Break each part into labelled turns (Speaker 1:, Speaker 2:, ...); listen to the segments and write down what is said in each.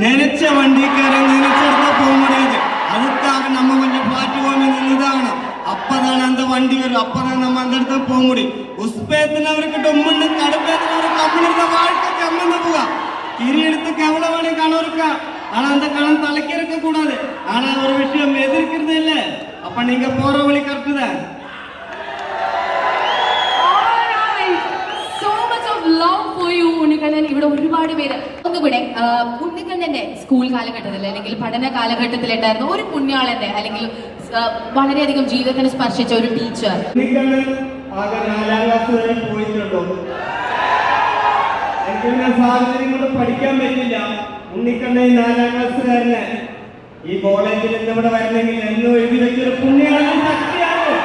Speaker 1: നനച്ച വണ്ടിക്കാരെ നനച്ചെടുത്ത പോകുമ്പോഴേത് அதுக்காக நம்ம கொஞ்சம் பார்த்து போய் நின்றுதான் அப்பதான் அந்த வண்டி வரும் அப்பதான் நம்ம அந்த இடத்துல போக முடியும் உஸ்பேத்தினவருக்கு டொம்முன்னு கடுப்பேத்தினவருக்கு கம்மன் இருந்த வாழ்க்கை கம்மன்னு போவா கிரி எடுத்துக்கு எவ்வளவு வேணும் கணம் இருக்கா ஆனா அந்த கணம் தலைக்கு இருக்க கூடாது ஆனா ஒரு விஷயம் எதிர்க்கிறது இல்ல அப்ப நீங்க போற வழி கரெக்ட் தான்
Speaker 2: so much of love for you Unnikannan ഇവിടെ ഒരുപാട് പേര്. ഒന്നുകൂടെ ഉണ്ണിക്കണ്ണന്റെ സ്കൂൾ കാലഘട്ടത്തിൽ അല്ലെങ്കിൽ പഠന കാലഘട്ടത്തിൽ ഉണ്ടായിരുന്ന ഒരു പുണ്യാളന്റെ അല്ലെങ്കിൽ വളരെയധികം ജീവിതത്തിന് സ്പർശിച്ച ഒരു ടീച്ചർ.
Speaker 1: പഠിക്കാൻ ഈ കോളേജിൽ ഇന്നിവിടെ വരണമെങ്കിൽ എന്നും എഴുതി പുണ്യാണ് ശക്തിയാണ്.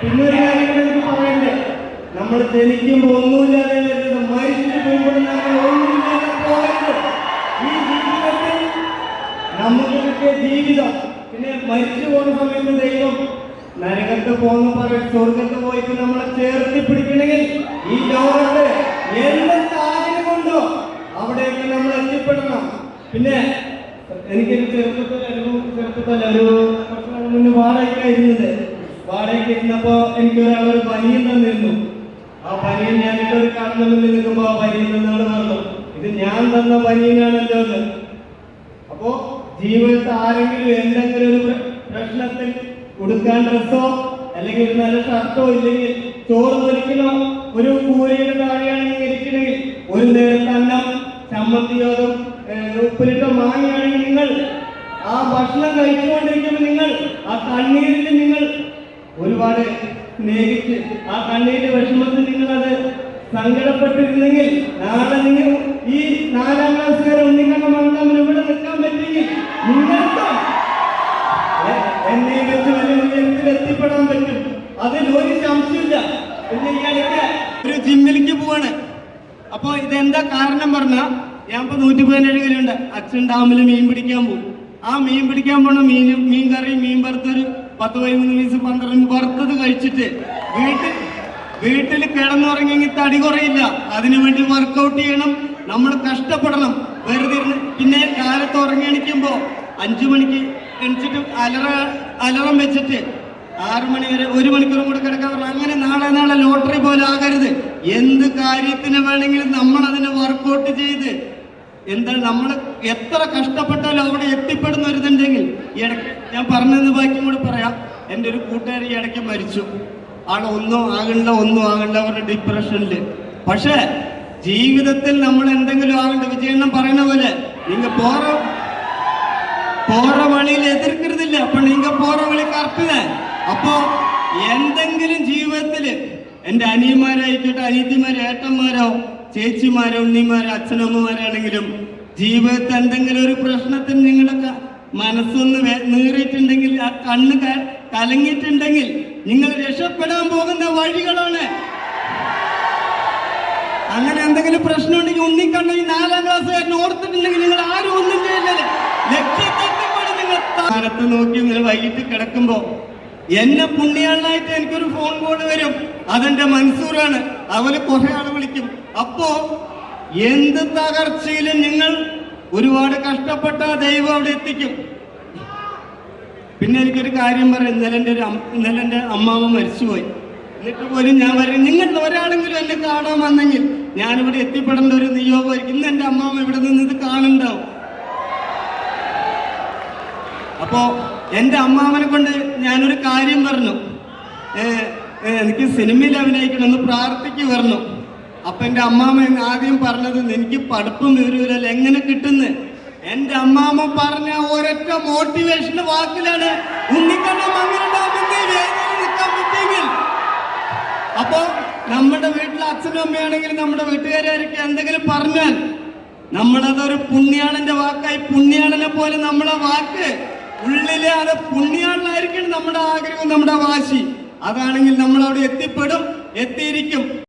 Speaker 1: പിന്നെ ഒരു കാര്യം നമ്മൾ ജനിക്കുമ്പോ ഒന്നുമില്ലാതെ വരുന്നത് മരിച്ചു പോകുമ്പോൾ നമ്മൾ ഒന്നുമില്ലാതെ ഈ ജീവിതത്തിൽ നമുക്ക് കിട്ടിയ ജീവിതം. പിന്നെ മരിച്ചു പോകുന്ന സമയത്ത് ദൈവം നരകത്ത് പോകുന്ന പറയും സ്വർഗത്ത് പോയിട്ട് നമ്മളെ ചേർത്തി പിടിക്കണമെങ്കിൽ ഈ ലോകത്ത് എന്ത് സാഹചര്യം കൊണ്ടോ അവിടേക്ക് നമ്മൾ എത്തിപ്പെടണം. പിന്നെ എനിക്കൊരു ചെറുപ്പത്തിൽ അനുഭവം ചെറുപ്പത്തിൽ ഒരു കുറച്ച് നാൾ മുന്നേ വാടകയ്ക്കായിരുന്നത്. വാടകയ്ക്ക് ഇരുന്നപ്പോ എനിക്ക് ഒരാൾ ഒരു പനിയും തന്നിരുന്നു. ആ പനിയിൽ ഞാൻ ഇട്ടൊരു കാണുന്ന മുന്നിൽ നിൽക്കുമ്പോ ആ പനിയിൽ നിന്നാണ് നടന്നു ഇത് ഞാൻ തന്ന പനിയനാണല്ലോ അത് അപ്പോ ജീവിതത്തിൽ ആരെങ്കിലും എന്തെങ്കിലും ഒരു പ്രശ്നത്തിൽ കൊടുക്കാൻ ഡ്രസ്സോ അല്ലെങ്കിൽ ഒരു നല്ല ഷർട്ടോ ഇല്ലെങ്കിൽ ചോറ് ധരിക്കണോ ഒരു കൂരയുടെ താഴെയാണെങ്കിൽ ഇരിക്കണമെങ്കിൽ ഒരു നേരത്തെ അന്നം ചമ്മന്തിയോതും ഉപ്പിലിട്ടോ മാങ്ങയാണെങ്കിൽ നിങ്ങൾ ആ ഭക്ഷണം കഴിച്ചുകൊണ്ടിരിക്കുമ്പോൾ നിങ്ങൾ ആ കണ്ണീരിൽ നിങ്ങൾ ഒരുപാട് സ്നേഹിച്ച് ആ കണ്ണീരിന്റെ വിഷമത്തിൽ നിങ്ങളത് സങ്കടപ്പെട്ടിരുന്നെങ്കിൽ നാളെ നിങ്ങൾ ഈ നാലാം ക്ലാസ്സുകാരും നിങ്ങളുടെ മണ്ഡലം ഇവിടെ നിൽക്കാൻ പറ്റിയെങ്കിൽ നിങ്ങൾക്ക് എന്നെ വെച്ച് വലിയ ഉയരത്തിൽ എത്തിപ്പെടാൻ പറ്റും. അതിൽ ഒരു സംശയമില്ല പിന്നെ ഈ ഇടയ്ക്ക് ഒരു ജിമ്മിലേക്ക് പോവാണ്. അപ്പൊ ഇതെന്താ കാരണം പറഞ്ഞ ഞാൻ ഇപ്പൊ നൂറ്റി പതിനേഴ് കിലോ ഉണ്ട് അച്ഛൻ ഡാമിൽ മീൻ പിടിക്കാൻ പോകും. ആ മീൻ പിടിക്കാൻ പോണ മീൻ മീൻ കറി മീൻ വറുത്തൊരു പത്ത് പതിമൂന്ന് വയസ്സ് പന്ത്രണ്ട് വറുത്തത് കഴിച്ചിട്ട് വീട്ടിൽ വീട്ടിൽ കിടന്നുറങ്ങി തടി കുറയില്ല. അതിനു വേണ്ടി വർക്കൗട്ട് ചെയ്യണം. നമ്മൾ കഷ്ടപ്പെടണം. വെറുതെ പിന്നെ കാലത്ത് ഉറങ്ങി എണിക്കുമ്പോ അഞ്ചു മണിക്ക് എണിച്ചിട്ട് അലറ അലറം വെച്ചിട്ട് ആറു മണി വരെ ഒരു മണിക്കൂറും കൂടെ കിടക്കാൻ പറഞ്ഞു അങ്ങനെ നാളെ നാളെ ലോട്ടറി പോലെ ആകരുത്. എന്ത് കാര്യത്തിന് വേണമെങ്കിലും നമ്മൾ അതിനെ വർക്കൗട്ട് ചെയ്ത് എന്താ നമ്മൾ എത്ര കഷ്ടപ്പെട്ടാലും അവിടെ എത്തിപ്പെടുന്ന ഒരു ഇതുണ്ടെങ്കിൽ ഇടയ്ക്ക് ഞാൻ പറഞ്ഞത് ബാക്കിയും കൂടി പറയാം. എന്റെ ഒരു കൂട്ടുകാരി ഇടയ്ക്ക് മരിച്ചു. ആൾ ഒന്നും ആകണ്ട ഒന്നും ആകണ്ട അവരുടെ ഡിപ്രഷനിൽ പക്ഷേ ജീവിതത്തിൽ നമ്മൾ എന്തെങ്കിലും ആകണ്ട വിജയണ്ണം പറയുന്ന പോലെ നിങ്ങൾ പോറ പോറ വഴിയിൽ എതിർക്കരുതില്ല. അപ്പൊ നിങ്ങൾ പോറ വഴി കറക്റ്റ് അപ്പോ എന്തെങ്കിലും ജീവിതത്തിൽ എന്റെ അനിയന്മാരായിക്കോട്ടെ അനീതിമാരോ ഏട്ടന്മാരോ ചേച്ചിമാരോ ഉണ്ണിമാരോ അച്ഛനമ്മമാരാണെങ്കിലും ജീവിതത്തിൽ എന്തെങ്കിലും ഒരു പ്രശ്നത്തിന് നിങ്ങളൊക്കെ മനസ്സൊന്ന് നീറിയിട്ടുണ്ടെങ്കിൽ ആ കണ്ണ് കലങ്ങിയിട്ടുണ്ടെങ്കിൽ നിങ്ങൾ രക്ഷപ്പെടാൻ പോകുന്ന വഴികളാണ്. അങ്ങനെ എന്തെങ്കിലും പ്രശ്നം ഉണ്ടെങ്കിൽ ഉണ്ണിക്കണ്ണ ഈ നാലാം ക്ലാസ്സുകാരൻ ഓർത്തിട്ടുണ്ടെങ്കിൽ നിങ്ങൾ ആരും ഒന്നും ചെയ്യുന്നില്ല നിങ്ങൾ. കാലത്ത് നോക്കി നിങ്ങൾ വൈകിട്ട് കിടക്കുമ്പോ എന്നെ പുണ്യാളായിട്ട് എനിക്കൊരു ഫോൺ കോൾ വരും. അതെന്റെ മൻസൂറാണ്. അവർ കുറെ ആൾ വിളിക്കും. അപ്പോ എന്ത് തകർച്ചയിലും നിങ്ങൾ ഒരുപാട് കഷ്ടപ്പെട്ട ദൈവം അവിടെ എത്തിക്കും. പിന്നെ എനിക്കൊരു കാര്യം പറയാം. ഇന്നലെ ഒരു ഇന്നലെ എന്റെ അമ്മാവ് മരിച്ചുപോയി. എന്നിട്ട് പോലും ഞാൻ പറയും നിങ്ങൾ ഒരാളെങ്കിലും എന്നെ കാണാൻ വന്നെങ്കിൽ ഞാനിവിടെ എത്തിപ്പെടേണ്ട ഒരു നിയോഗം ഇന്ന് എന്റെ അമ്മാവ് ഇവിടെ നിന്ന് ഇത് കാണുന്നുണ്ടാവും. അപ്പോ എന്റെ അമ്മാവനെ കൊണ്ട് ഞാനൊരു കാര്യം പറഞ്ഞു. എനിക്ക് സിനിമയിൽ അഭിനയിക്കണമെന്ന് പ്രാർത്ഥിക്ക് പറഞ്ഞു അപ്പൊ എന്റെ അമ്മാമ ആദ്യം പറഞ്ഞത് എനിക്ക് പഠിപ്പും വിവരമില്ല എങ്ങനെ കിട്ടുന്നു? എന്റെ അമ്മാമ്മ പറഞ്ഞ ഒരൊറ്റ മോട്ടിവേഷൻ വാക്കിലാണ് ഉണ്ണിക്കണ്ണം അപ്പോ നമ്മുടെ വീട്ടിലെ അച്ഛനും അമ്മയാണെങ്കിൽ നമ്മുടെ വീട്ടുകാരായിരിക്കും എന്തെങ്കിലും പറഞ്ഞാൽ നമ്മളതൊരു പുണ്യാളന്റെ വാക്കായി പുണ്യാളനെ പോലെ നമ്മളെ വാക്ക് ഉള്ളിലെ അത് പുണ്യാളനായിരിക്കണം നമ്മുടെ ആഗ്രഹം നമ്മുടെ വാശി. അതാണെങ്കിൽ നമ്മൾ അവിടെ എത്തിപ്പെടും എത്തിയിരിക്കും.